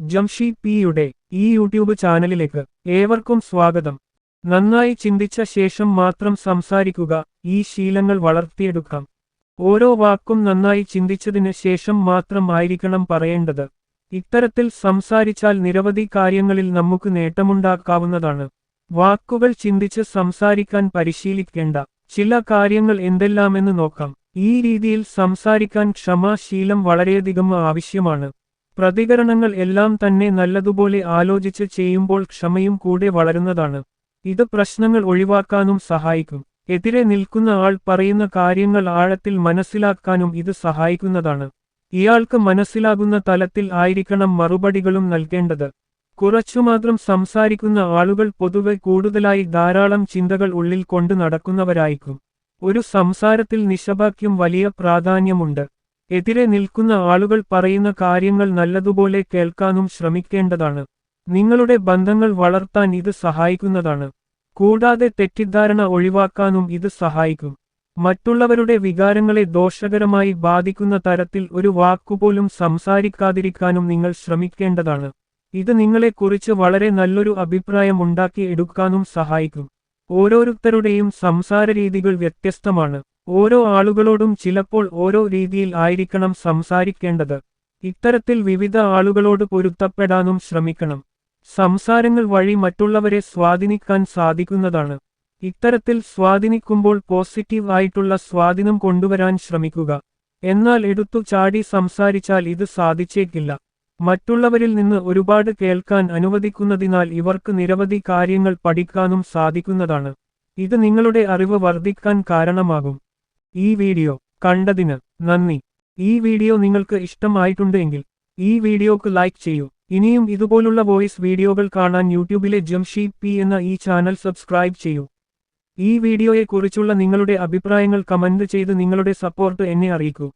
ജംഷി പിയുടെ ഈ യൂട്യൂബ് ചാനലിലേക്ക് ഏവർക്കും സ്വാഗതം. നന്നായി ചിന്തിച്ച ശേഷം മാത്രം സംസാരിക്കുക ഈ ശീലങ്ങൾ വളർത്തിയെടുക്കാം. ഓരോ വാക്കും നന്നായി ചിന്തിച്ചതിന് ശേഷം മാത്രം ആയിരിക്കണം പറയേണ്ടത്. ഇത്തരത്തിൽ സംസാരിച്ചാൽ നിരവധി കാര്യങ്ങളിൽ നമുക്ക് നേട്ടമുണ്ടാക്കാവുന്നതാണ്. വാക്കുകൾ ചിന്തിച്ച് സംസാരിക്കാൻ പരിശീലിക്കേണ്ട. ചില കാര്യങ്ങൾ എന്തെല്ലാമെന്ന് നോക്കാം. ഈ രീതിയിൽ സംസാരിക്കാൻ ക്ഷമാശീലം വളരെയധികം ആവശ്യമാണ്. പ്രതികരണങ്ങൾ എല്ലാം തന്നെ നല്ലതുപോലെ ആലോചിച്ച് ചെയ്യുമ്പോൾ ക്ഷമയും കൂടെ വളരുന്നതാണ്. ഇത് പ്രശ്നങ്ങൾ ഒഴിവാക്കാനും സഹായിക്കും. എതിരെ നിൽക്കുന്ന ആൾ പറയുന്ന കാര്യങ്ങൾ ആഴത്തിൽ മനസ്സിലാക്കാനും ഇത് സഹായിക്കുന്നതാണ്. ഇയാൾക്ക് മനസ്സിലാകുന്ന തലത്തിൽ ആയിരിക്കണം മറുപടികളും നൽകേണ്ടത്. കുറച്ചുമാത്രം സംസാരിക്കുന്ന ആളുകൾ പൊതുവെ കൂടുതലായി ധാരാളം ചിന്തകൾ ഉള്ളിൽ കൊണ്ടു നടക്കുന്നവരായിരിക്കും. ഒരു സംസാരത്തിൽ നിശബാക്യം വലിയ പ്രാധാന്യമുണ്ട്. എതിരെ നിൽക്കുന്ന ആളുകൾ പറയുന്ന കാര്യങ്ങൾ നല്ലതുപോലെ കേൾക്കാനും ശ്രമിക്കേണ്ടതാണ്. നിങ്ങളുടെ ബന്ധങ്ങൾ വളർത്താൻ ഇത് സഹായിക്കുന്നതാണ്. കൂടാതെ തെറ്റിദ്ധാരണ ഒഴിവാക്കാനും ഇത് സഹായിക്കും. മറ്റുള്ളവരുടെ വികാരങ്ങളെ ദോഷകരമായി ബാധിക്കുന്ന തരത്തിൽ ഒരു വാക്കുപോലും സംസാരിക്കാതിരിക്കാനും നിങ്ങൾ ശ്രമിക്കേണ്ടതാണ്. ഇത് നിങ്ങളെക്കുറിച്ച് വളരെ നല്ലൊരു അഭിപ്രായം ഉണ്ടാക്കി എടുക്കാനും സഹായിക്കും. ഓരോരുത്തരുടെയും സംസാരരീതികൾ വ്യത്യസ്തമാണ്. ഓരോ ആളുകളോടും ചിലപ്പോൾ ഓരോ രീതിയിൽ ആയിരിക്കണം സംസാരിക്കേണ്ടത്. ഇത്തരത്തിൽ വിവിധ ആളുകളോട് പൊരുത്തപ്പെടാനും ശ്രമിക്കണം. സംസാരങ്ങൾ വഴി മറ്റുള്ളവരെ സ്വാധീനിക്കാൻ സാധിക്കുന്നതാണ്. ഇത്തരത്തിൽ സ്വാധീനിക്കുമ്പോൾ പോസിറ്റീവ് ആയിട്ടുള്ള സ്വാധീനം കൊണ്ടുവരാൻ ശ്രമിക്കുക. എന്നാൽ എടുത്തു ചാടി സംസാരിച്ചാൽ ഇത് സാധിച്ചേക്കില്ല. മറ്റുള്ളവരിൽ നിന്ന് ഒരുപാട് കേൾക്കാൻ അനുവദിക്കുന്നതിനാൽ ഇവർക്ക് നിരവധി കാര്യങ്ങൾ പഠിക്കാനും സാധിക്കുന്നതാണ്. ഇത് നിങ്ങളുടെ അറിവ് വർദ്ധിക്കാൻ കാരണമാകും. ഈ വീഡിയോ കണ്ടതിന് നന്ദി. ഈ വീഡിയോ നിങ്ങൾക്ക് ഇഷ്ടമായിട്ടുണ്ടെങ്കിൽ ഈ വീഡിയോക്ക് ലൈക്ക് ചെയ്യൂ. ഇനിയും ഇതുപോലുള്ള വോയിസ് വീഡിയോകൾ കാണാൻ യൂട്യൂബിലെ ജംഷി പി എന്ന ഈ ചാനൽ സബ്സ്ക്രൈബ് ചെയ്യൂ. ഈ വീഡിയോയെക്കുറിച്ചുള്ള നിങ്ങളുടെ അഭിപ്രായങ്ങൾ കമന്റ് ചെയ്ത് നിങ്ങളുടെ സപ്പോർട്ട് എന്നെ അറിയിക്കൂ.